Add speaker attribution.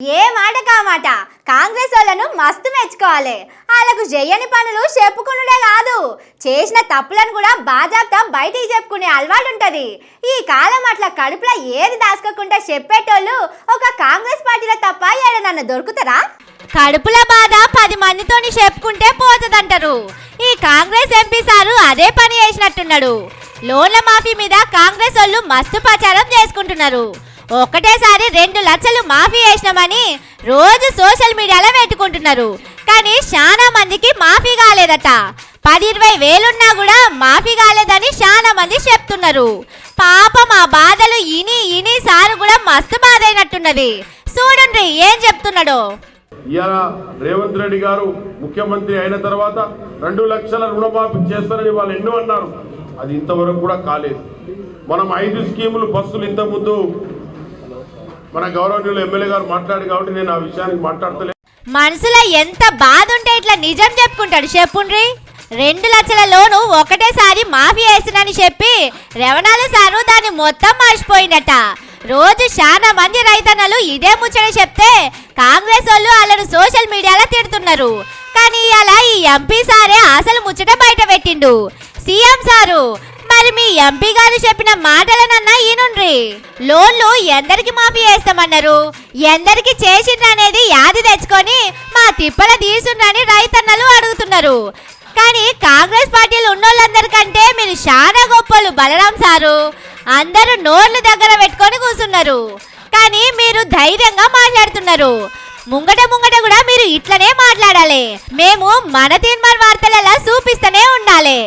Speaker 1: ఏ మాట కామాట? కాంగ్రెస్ వాళ్ళను మస్తు మెచ్చుకోవాలి. వాళ్ళకు చెయ్యని పనులు చెప్పుకునుడే కాదు. చేసిన తప్పులను కూడా బాజాబ్తా బయటికి చెప్పుకునే అలవాటు ఉంటుంది ఈ కాలం అట్లా కడుపులో ఏది దాచుకోకుండా చెప్పేటోళ్ళు ఒక కాంగ్రెస్ పార్టీలో తప్ప ఏడనన్న దొరుకుతారా? కడుపుల బాధ పది మందితోని చెప్పుకుంటే పోతుందంటారు. ఈ కాంగ్రెస్ ఎంపీ సారు అదే పని చేసినట్టున్నాడు. లోన్ల మాఫీ మీద కాంగ్రెస్ వాళ్ళు మస్తు ప్రచారం చేసుకుంటున్నారు. ఒకటేసారి రెండు లక్షలు మాఫీ చేసినామని రోజు సోషల్ మీడియాలో పెట్టుకుంటున్నారు. కానీ చాలా మందికి మాఫీ కాలేదట. పది ఇరవై వేలున్నా కూడా మాఫీ కాలేదని చాలా మంది చెప్తున్నారు. పాపం ఆ బాధలు ఇని ఇని సారు కూడా మస్తు బాధ అయినట్టున్నది చూడండి ఏం చెప్తున్నాడో.
Speaker 2: ఇవాళ రేవంత్ రెడ్డి గారు ముఖ్యమంత్రి అయిన తర్వాత రెండు లక్షల రుణమాఫీ చేస్తారని వాళ్ళు ఎన్నో అన్నారు. అది ఇంతవరకు కూడా కాలేదు. మనం ఐదు స్కీములు బస్సులు ఇంత ముందు మన గౌరవనీయులు ఎమ్మెల్యే గారు మాట్లాడి కాబట్టి నేను ఆ విషయానికి మాట్లాడతలే.
Speaker 1: మనసులో ఎంత బాధ ఉంటే ఇట్లా నిజం చెప్పుకుంటాడు చెప్పుండ్రి? రెండు లక్షల లోను ఒకటేసారి మాఫీ వేసినని చెప్పి రవణాలు సారు దాన్ని మొత్తం మర్చిపోయిందట రోజు చాలా మంది రైతన్నలు ఇదే ముచ్చట చెప్తే కాంగ్రెస్ వాళ్ళు వాళ్ళను సోషల్ మీడియాలో తిడుతున్నారు. కానీ అలా ఈ ఎంపీ సారే అసలు ముచ్చట బయట పెట్టిండు. సీఎం సారు మరి మీ ఎంపీ గారు చెప్పిన మాటలనన్నా ఈనుండ్రి. లోన్లు ఎందరికి మాఫీ చేస్తామన్నారు. ఎందరికి చేసిండ్రనేది యాది తెచ్చుకొని మా తిప్పల తీసుండ్రని రైతన్నలు అడుగుతున్నారు. కానీ కాంగ్రెస్ పార్టీలు ఉన్నోళ్ళందరికంటే మీరు చాలా గొప్పలు బలరాం సారు. అందరూ నోళ్ళు దగ్గర పెట్టుకొని కూర్చున్నారు కానీ మీరు ధైర్యంగా మాట్లాడుతున్నారు. ముంగట ముంగట కూడా మీరు ఇట్లనే మాట్లాడాలి. మేము మన తీర్మాన వార్తలలో చూపిస్తూనే ఉండాలి.